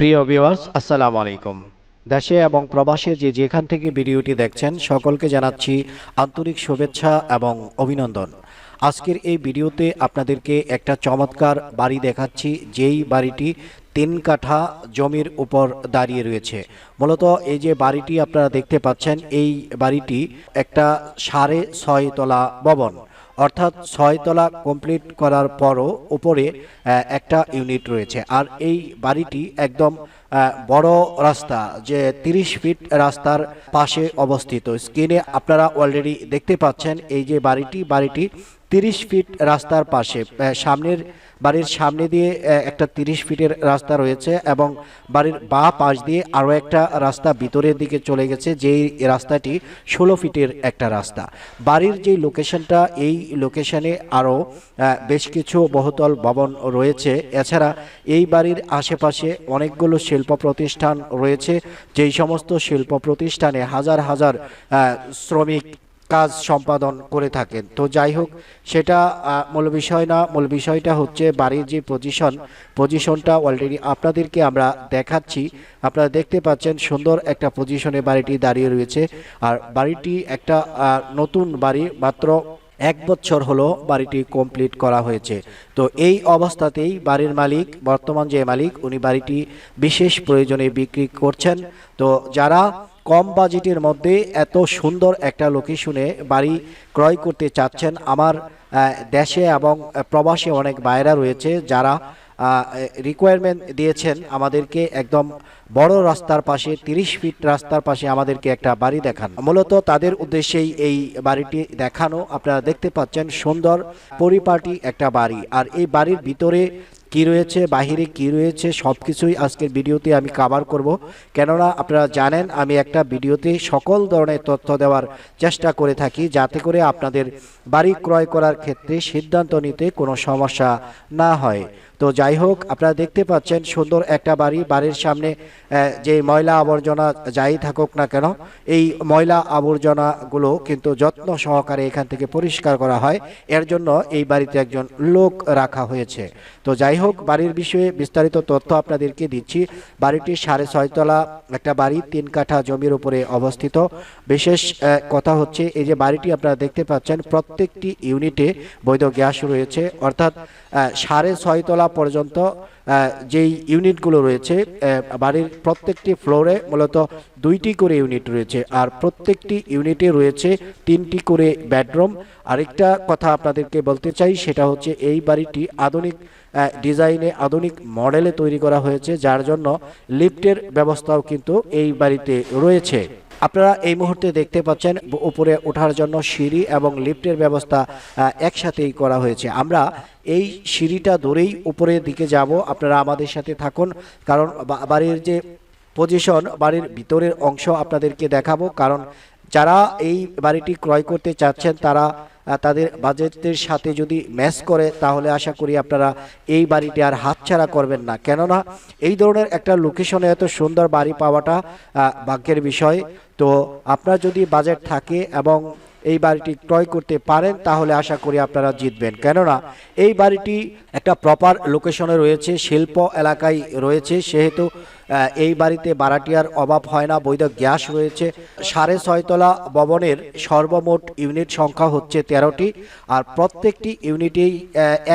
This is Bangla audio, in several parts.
প্রিয় ভিউয়ার্স আসসালামু আলাইকুম। দেশে এবং প্রবাসে যে যেখান থেকে ভিডিওটি দেখছেন, সকলকে জানাচ্ছি আন্তরিক শুভেচ্ছা এবং অভিনন্দন। আজকের এই ভিডিওতে আপনাদেরকে একটা চমৎকার বাড়ি দেখাচ্ছি, যেই বাড়িটি তিন কাঠা জমির উপর দাঁড়িয়ে রয়েছে। মূলত এই যে বাড়িটি আপনারা দেখতে পাচ্ছেন, এই বাড়িটি একটা সাড়ে ছয় তলা ভবন। অর্থাৎ ছয়তলা কমপ্লিট করার পরও উপরে একটা ইউনিট রয়েছে। আর এই বাড়িটি একদম বড় রাস্তা, যে তিরিশ ফিট রাস্তার পাশে অবস্থিত। স্ক্রিনে আপনারা অলরেডি দেখতে পাচ্ছেন এই যে বাড়িটি বাড়িটি তিরিশ ফিট রাস্তার পাশে সামনের, বাড়ির সামনে দিয়ে একটা তিরিশ ফিটের রাস্তা রয়েছে এবং বাড়ির বা পাশ দিয়ে আরও একটা রাস্তা ভিতরের দিকে চলে গেছে, যেই রাস্তাটি ষোলো ফিটের একটা রাস্তা। বাড়ির যে লোকেশনটা, এই লোকেশনে আরও বেশ কিছু বহুতল ভবন রয়েছে। এছাড়া এই বাড়ির আশেপাশে অনেকগুলো শিল্প প্রতিষ্ঠান রয়েছে, যেই সমস্ত শিল্প প্রতিষ্ঠানে হাজার হাজার শ্রমিক কাজ সম্পাদন করে থাকেন। তো যাই হোক, সেটা মূল বিষয় না, মূল বিষয়টা হচ্ছে বাড়ির যে পজিশন পজিশনটা অলরেডি আপনাদেরকে আমরা দেখাচ্ছি। আপনারা দেখতে পাচ্ছেন সুন্দর একটা পজিশনে বাড়িটি দাঁড়িয়ে রয়েছে। আর বাড়িটি একটা নতুন বাড়ি, মাত্র এক বছর হলো বাড়িটি কমপ্লিট করা হয়েছে। তো এই অবস্থাতেই বাড়ির মালিক, বর্তমান যে মালিক, উনি বাড়িটি বিশেষ প্রয়োজনে বিক্রি করছেন। তো যারা কম বাজেটের মধ্যে এত সুন্দর একটা লোকেশনে বাড়ি ক্রয় করতে চাচ্ছেন আমার দেশে এবং প্রবাসে অনেক বাইরা রয়েছে যারা রিকোয়ারমেন্ট দিয়েছেন আমাদেরকে একদম বড় রাস্তার পাশে, তিরিশ ফিট রাস্তার পাশে আমাদেরকে একটা বাড়ি দেখান। মূলত তাদের উদ্দেশ্যেই এই বাড়িটি দেখানো। আপনারা দেখতে পাচ্ছেন সুন্দর পরিপাটি একটা বাড়ি। আর এই বাড়ির ভিতরে কি রয়েছে, বাহিরে কি রয়েছে সব কিছুই আজকের ভিডিওতে আমি কাভার করব। কেননা আপনারা জানেন, আমি একটা ভিডিওতে সকল ধরনের তথ্য দেওয়ার চেষ্টা করে থাকি, যাতে করে আপনাদের বাড়ি ক্রয় করার ক্ষেত্রে সিদ্ধান্ত নিতে কোনো সমস্যা না হয়। তো যাই হোক, আপনারা দেখতে পাচ্ছেন সুন্দর একটা বাড়ি, বাড়ির সামনে যে ময়লা আবর্জনা যাই থাকুক না কেন, এই ময়লা আবর্জনাগুলো কিন্তু যত্ন সহকারে এখান থেকে পরিষ্কার করা হয়। এর জন্য এই বাড়িতে একজন লোক রাখা হয়েছে। তো যাই হোক, বাড়ির বিষয়ে বিস্তারিত তথ্য আপনাদেরকে দিচ্ছি। বাড়িটি সাড়ে ছয়তলা একটা বাড়ি, তিন কাঠা জমির উপরে অবস্থিত। বিশেষ কথা হচ্ছে, এই যে বাড়িটি আপনারা দেখতে পাচ্ছেন, প্রত্যেকটি ইউনিটে বৈধ গ্যাস রয়েছে। অর্থাৎ সাড়ে ছয়তলা পর্যন্ত যেই ইউনিটগুলো রয়েছে বাড়ির প্রত্যেকটি ফ্লোরে মূলত দুইটি করে ইউনিট রয়েছে। আর প্রত্যেকটি ইউনিটে রয়েছে তিনটি করে বেডরুম। আরেকটা কথা আপনাদেরকে বলতে চাই, সেটা হচ্ছে এই বাড়িটি আধুনিক ডিজাইনে আধুনিক মডেলে তৈরি করা হয়েছে, যার জন্য লিফটের ব্যবস্থাও কিন্তু এই বাড়িতে রয়েছে। আপনারা এই মুহূর্তে দেখতে পাচ্ছেন উপরে ওঠার জন্য সিঁড়ি এবং লিফটের ব্যবস্থা একসাথেই করা হয়েছে। আমরা এই সিঁড়িটা ধরেই উপরের দিকে যাব। আপনারা আমাদের সাথে থাকুন, কারণ বাড়ির যে পজিশন বাড়ির ভিতরের অংশ আপনাদেরকে দেখাবো। কারণ যারা এই বাড়িটি ক্রয় করতে চাচ্ছেন, তারা তাদের বাজেটের সাথে যদি ম্যাচ করে, তাহলে আশা করি আপনারা এই বাড়িটি আর হাতছাড়া করবেন না। কেননা, এই ধরনের একটা লোকেশনে এত সুন্দর বাড়ি পাওয়াটা ভাগ্যের বিষয়। তো আপনার যদি বাজেট থাকে এবং এই বাড়িটি ক্রয় করতে পারেন, তাহলে আশা করি আপনারা জিতবেন। কেননা, এই বাড়িটি একটা প্রপার লোকেশনে রয়েছে, শিল্প এলাকায় রয়েছে, সেহেতু এই বাড়িতে বারাটিয়ার অভাব হয় না, বৈধ গ্যাস রয়েছে। সাড়ে ছয়তলা ভবনের সর্বমোট ইউনিট সংখ্যা হচ্ছে তেরোটি, আর প্রত্যেকটি ইউনিটেই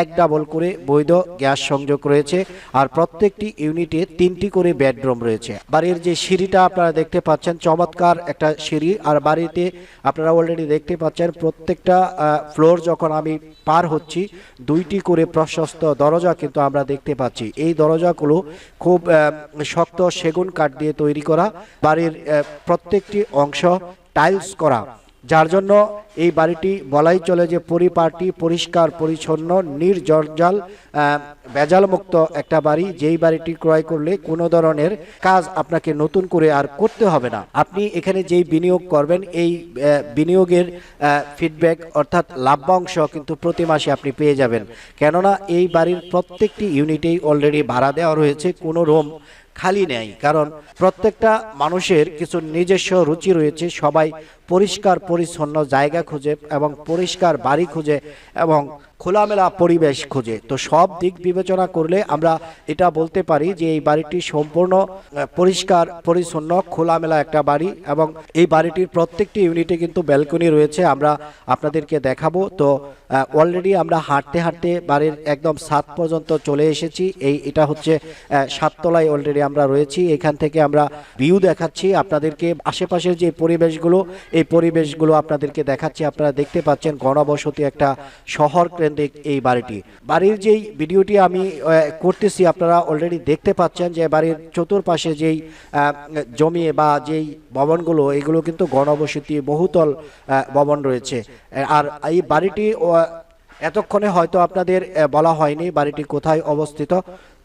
এক ডাবল করে বৈধ গ্যাস সংযোগ রয়েছে, আর প্রত্যেকটি ইউনিটে তিনটি করে বেডরুম রয়েছে। বাড়ির যে সিঁড়িটা আপনারা দেখতে পাচ্ছেন, চমৎকার একটা সিঁড়ি, আর বাড়িতে আপনারা অলরেডি দেখতে পাচ্ছেন, প্রত্যেকটা ফ্লোর যখন আমি পার হচ্ছি, দুইটি করে প্রশস্ত দরজা কিন্তু আমরা দেখতে পাচ্ছি। এই দরজাগুলো খুব শক্ত সেগুন কাঠ দিয়ে তৈরি করা, বাড়ির প্রত্যেকটি অংশ টাইলস করা। যার জন্য এই বাড়িটি বলাই চলে যে পরিপাটি, পরিষ্কার, পরিচ্ছন্ন, নির্জঞ্জাল ভেজালমুক্ত একটা বাড়ি। যেই বাড়িটি ক্রয় করলে কোনো ধরনের কাজ আপনাকে নতুন করে আর করতে হবে না। আপনি এখানে যেই বিনিয়োগ করবেন, এই বিনিয়োগের ফিডব্যাক অর্থাৎ লাভ্যাংশ কিন্তু প্রতি মাসে আপনি পেয়ে যাবেন। কেননা এই বাড়ির প্রত্যেকটি ইউনিটেই অলরেডি ভাড়া দেওয়া রয়েছে। কোনো রুম খালি নেই। কারণ প্রত্যেকটা মানুষের কিছু নিজস্ব রুচি রয়েছে। সবাই পরিষ্কার, পরিচ্ছন্ন জায়গা খুঁজে এবং পরিষ্কার বাড়ি খুঁজে এবং খোলামেলা পরিবেশ খোঁজে। তো সব দিক বিবেচনা করলে আমরা এটা বলতে পারি যে এই বাড়িটি সম্পূর্ণ পরিষ্কার, পরিচ্ছন্ন, খোলামেলা একটা বাড়ি এবং এই বাড়িটির প্রত্যেকটি ইউনিটে কিন্তু ব্যালকনি রয়েছে, আমরা আপনাদেরকে দেখাবো। তো অলরেডি আমরা হাঁটতে হাঁটতে বাড়ির একদম সাত পর্যন্ত চলে এসেছি। এই, এটা হচ্ছে সাততলায় অলরেডি আমরা রয়েছি। এখান থেকে আমরা ভিউ দেখাচ্ছি আপনাদেরকে। আশেপাশের যে পরিবেশগুলো, এই পরিবেশগুলো আপনাদেরকে দেখাচ্ছি। আপনারা দেখতে পাচ্ছেন গণবসতি একটা শহর কেন্দ্রিক এই বাড়িটি। বাড়ির যেই ভিডিওটি আমি করতেছি, আপনারা অলরেডি দেখতে পাচ্ছেন যে বাড়ির চতুর্পাশে যেই জমি বা যেই ভবনগুলো, এগুলো কিন্তু গণবসতি বহুতল ভবন রয়েছে। আর এই বাড়িটি এতক্ষণে হয়তো আপনাদের বলা হয়নি বাড়িটি কোথায় অবস্থিত।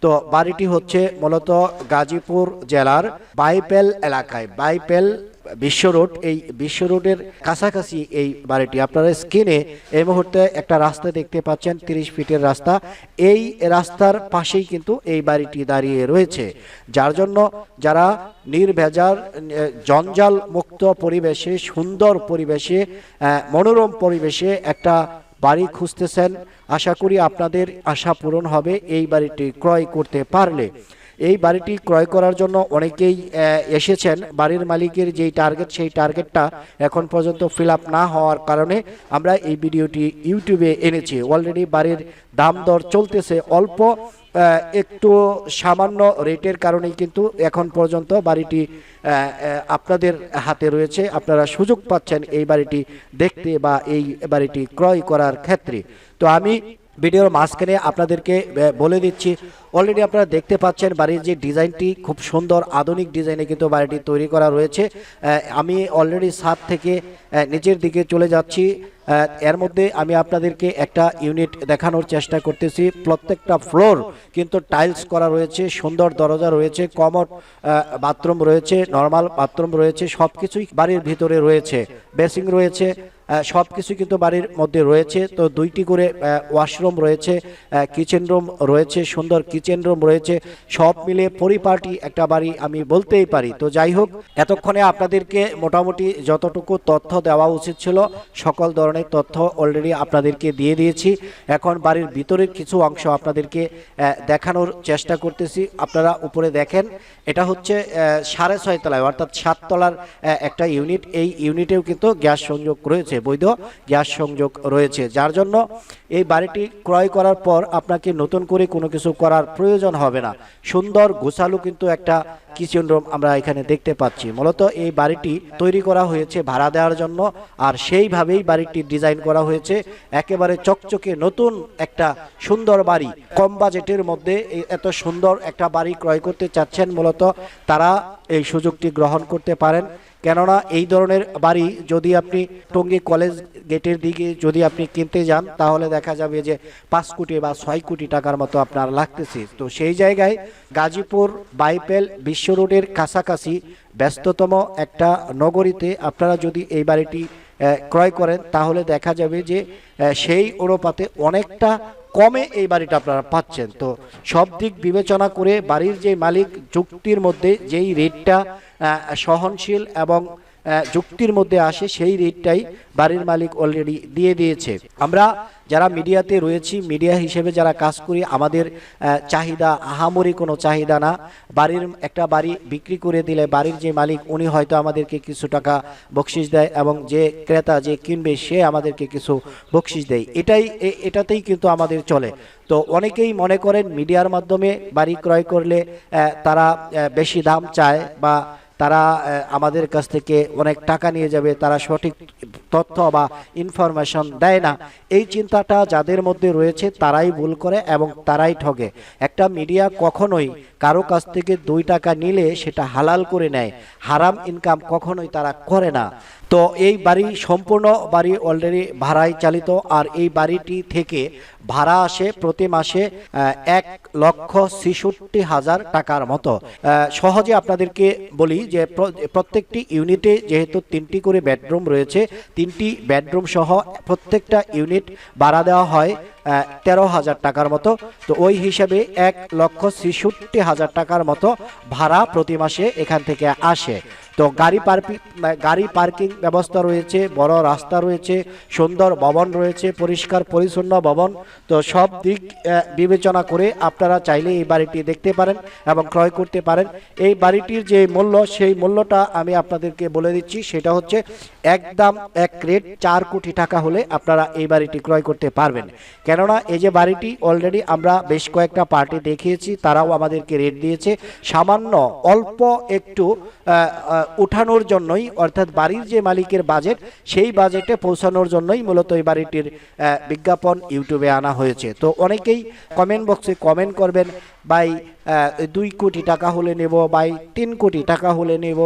তো বাড়িটি হচ্ছে মূলত গাজীপুর জেলার বাইপেল এলাকায়। বাইপেল বিশ্ব রোড, এই বিশ্ব রোডের কাছাকাছি এই বাড়িটি। আপনারা স্ক্রিনে এই মুহূর্তে একটা রাস্তা দেখতে পাচ্ছেন, তিরিশ ফিটের রাস্তা। এই রাস্তার পাশেই কিন্তু এই বাড়িটি দাঁড়িয়ে রয়েছে। যার জন্য যারা নির্ভেজাল জঞ্জাল মুক্ত পরিবেশে, সুন্দর পরিবেশে মনোরম পরিবেশে একটা বাড়ি খুঁজতেছেন, আশা করি আপনাদের আশা পূরণ হবে, এই বাড়িটি ক্রয় করতে পারলে। এই বাড়িটি ক্রয় করার জন্য অনেকেই এসেছেন। বাড়ির মালিকের যেই টার্গেট সেই টার্গেটটা এখন পর্যন্ত ফিল না হওয়ার কারণে আমরা এই ভিডিওটি ইউটিউবে এনেছি। অলরেডি বাড়ির দাম দর চলতেছে অল্প একটু সামান্য রেটের কারণেই কিন্তু এখন পর্যন্ত বাড়িটি আপনাদের হাতে রয়েছে। আপনারা সুযোগ পাচ্ছেন এই বাড়িটি দেখতে বা এই বাড়িটি ক্রয় করার ক্ষেত্রে। তো আমি ভিডিওর মাঝখানে আপনাদেরকে বলে দিচ্ছি অলরেডি আপনারা দেখতে পাচ্ছেন বাড়ির যে ডিজাইনটি খুব সুন্দর, আধুনিক ডিজাইনে কিন্তু বাড়িটি তৈরি করা রয়েছে। আমি অলরেডি ছাদ থেকে নিচের দিকে চলে যাচ্ছি। এর মধ্যে আমি আপনাদেরকে একটা ইউনিট দেখানোর চেষ্টা করতেছি। প্রত্যেকটা ফ্লোর কিন্তু টাইলস করা রয়েছে, সুন্দর দরজা রয়েছে কমন বাথরুম রয়েছে নর্মাল বাথরুম রয়েছে সব কিছুই বাড়ির ভিতরে রয়েছে। বেসিং রয়েছে সব কিছু কিন্তু বাড়ির মধ্যে রয়েছে। তো দুইটি করে ওয়াশরুম রয়েছে কিচেন রুম রয়েছে, সুন্দর কিচেন রুম রয়েছে। সব মিলে পরিপাটি একটা বাড়ি আমি বলতেই পারি। তো যাই হোক, এতক্ষণে আপনাদেরকে মোটামুটি যতটুকু তথ্য দেওয়া উচিত ছিল, সকল ধরনের তথ্য অলরেডি আপনাদেরকে দিয়ে দিয়েছি। এখন বাড়ির ভিতরের কিছু অংশ আপনাদেরকে দেখানোর চেষ্টা করতেছি। আপনারা উপরে দেখেন, এটা হচ্ছে সাড়ে ছয় তলায়, অর্থাৎ সাততলার একটা ইউনিট এই ইউনিটেও কিন্তু গ্যাস সংযোগ রয়েছে। বৈধ গ্যাস সংযোগ রয়েছে, যার জন্য এই বাড়িটি ক্রয় করার পর আপনাকে নতুন করে কোনো কিছু করার প্রয়োজন হবে না। সুন্দর, গোছালো কিন্তু একটা কিচেন রুম আমরা এখানে দেখতে পাচ্ছি। মূলত এই বাড়িটি তৈরি করা হয়েছে ভাড়া দেওয়ার জন্য, আর সেইভাবেই বাড়িটি ডিজাইন করা হয়েছে। একেবারে চকচকে নতুন একটা সুন্দর বাড়ি। কম বাজেটের মধ্যে এত সুন্দর একটা বাড়ি ক্রয় করতে চাচ্ছেন মূলত তারা এই সুযোগটি গ্রহণ করতে পারেন। কেননা এই ধরনের বাড়ি যদি আপনি টঙ্গী কলেজ গেটের দিকে যদি আপনি কিনতে যান, তাহলে দেখা যাবে যে পাঁচ কোটি বা ছয় কোটি টাকার মতো আপনার লাগতেছে। তো সেই জায়গায় গাজীপুর বাইপেল বিশ্ব রোডের কাছাকাছি ব্যস্ততম একটা নগরীতে আপনারা যদি এই বাড়িটি ক্রয় করেন, তাহলে দেখা যাবে যে সেই অনুপাতে অনেকটা কমে এই বাড়িটা আপনারা পাচ্ছেন। তো সব দিক বিবেচনা করে বাড়ির যে মালিক, যুক্তির মধ্যে যেই রেটটা সহনশীল এবং যুক্তির মধ্যে আসে সেই রেটটাই বাড়ির মালিক অলরেডি দিয়ে দিয়েছে। আমরা যারা মিডিয়াতে রয়েছি, মিডিয়া হিসেবে যারা কাজ করি, আমাদের চাহিদা, আহামরি কোনো চাহিদা না। বাড়ির একটা বাড়ি বিক্রি করে দিলে বাড়ির যে মালিক, উনি হয়তো আমাদেরকে কিছু টাকা বকশিস দেয় এবং যে ক্রেতা যে কিনবে, সে আমাদেরকে কিছু বকশিস দেয়। এটাই এটাতেই কিন্তু আমাদের চলে। তো অনেকেই মনে করেন, মিডিয়ার মাধ্যমে বাড়ি ক্রয় করলে তারা বেশি দাম চায় বা তারা আমাদের কাছ থেকে অনেক টাকা নিয়ে যাবে, তারা সঠিক তথ্য বা ইনফরমেশন দেয় না। এই চিন্তাটা যাদের মধ্যে রয়েছে তারাই ভুল করে এবং তারাই ঠগে। একটা মিডিয়া কখনোই কারও কাছ থেকে দুই টাকা নিলে সেটা হালাল করে নেয়, হারাম ইনকাম কখনোই তারা করে না। তো এই বাড়ি সম্পূর্ণ বাড়ি অলরেডি ভাড়ায় চালিত, আর এই বাড়িটি থেকে ভাড়া আসে প্রতি মাসে এক লক্ষ ছেষট্টি হাজার টাকার মতো। সহজে আপনাদেরকে বলি যে প্রত্যেকটি ইউনিটে যেহেতু তিনটি করে বেডরুম রয়েছে, তিনটি বেডরুম সহ প্রত্যেকটা ইউনিট ভাড়া দেওয়া হয় তেরো হাজার টাকার মতো। তো ওই হিসাবে এক লক্ষ ছেষট্টি হাজার টাকার মতো ভাড়া প্রতি মাসে এখান থেকে আসে। তো গাড়ি পার্কিং গাড়ি পার্কিং ব্যবস্থা রয়েছে, বড় রাস্তা রয়েছে, সুন্দর ভবন রয়েছে, পরিষ্কার পরিচ্ছন্ন ভবন। তো সব দিক বিবেচনা করে আপনারা চাইলে এই বাড়িটি দেখতে পারেন এবং ক্রয় করতে পারেন। এই বাড়িটির যে মূল্য, সেই মূল্যটা আমি আপনাদেরকে বলে দিচ্ছি। সেটা হচ্ছে একদম এক রেট চার কোটি টাকা হলে আপনারা এই বাড়িটি ক্রয় করতে পারবেন। কেননা এই যে বাড়িটি অলরেডি আমরা বেশ কয়েকটা পার্টি দেখিয়েছি, তারাও আমাদেরকে রেট দিয়েছে। সামান্য অল্প একটু উঠানোর জন্যই, অর্থাৎ বাড়ির যে মালিকের বাজেট সেই বাজেটে পৌঁছানোর জন্যই মূলত এই বাড়িটির বিজ্ঞাপন ইউটিউবে আনা হয়েছে। তো অনেকেই কমেন্ট বক্সে কমেন্ট করবেন বাই দুই কোটি টাকা হলে নেব, বাই তিন কোটি টাকা হলে নেব,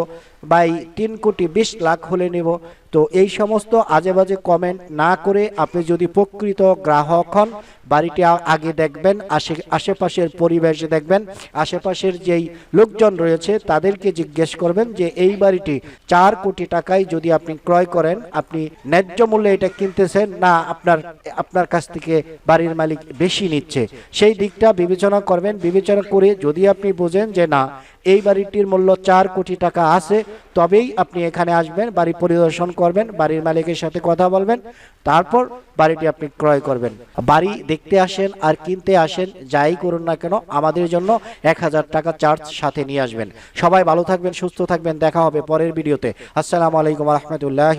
বাই তিন কোটি বিশ লাখ হলে নেব। তো এই সমস্ত আজে বাজে কমেন্ট না করে আপনি যদি প্রকৃত গ্রাহক হন, বাড়িটি আগে দেখবেন আশে আশেপাশের পরিবেশ দেখবেন, আশেপাশের যেই লোকজন রয়েছে তাদেরকে জিজ্ঞেস করবেন যে এই বাড়িটি চার কোটি টাকায় যদি আপনি ক্রয় করেন, আপনি ন্যায্য মূল্যে এটা কিনতেছেন না আপনার আপনার কাছ থেকে বাড়ির মালিক বেশি নিচ্ছে? সেই দিকটা বিবেচনা করবেন, বিবেচনা করে যদি আপনি বোঝেন যে না, এই বাড়িটির মূল্য চার কোটি টাকা আছে, তবেই আপনি এখানে আসবেন, বাড়ি পরিদর্শন করবেন, বাড়ির মালিকের সাথে কথা বলবেন, তারপর বাড়িটি আপনি ক্রয় করবেন। বাড়ি দেখতে আসেন আর কিনতে আসেন, যাই করুন না কেন, আমাদের জন্য এক হাজার টাকা চার্জ সাথে নিয়ে আসবেন। সবাই ভালো থাকবেন, সুস্থ থাকবেন, দেখা হবে পরের ভিডিওতে। আসসালামু আলাইকুম রহমতুল্লাহ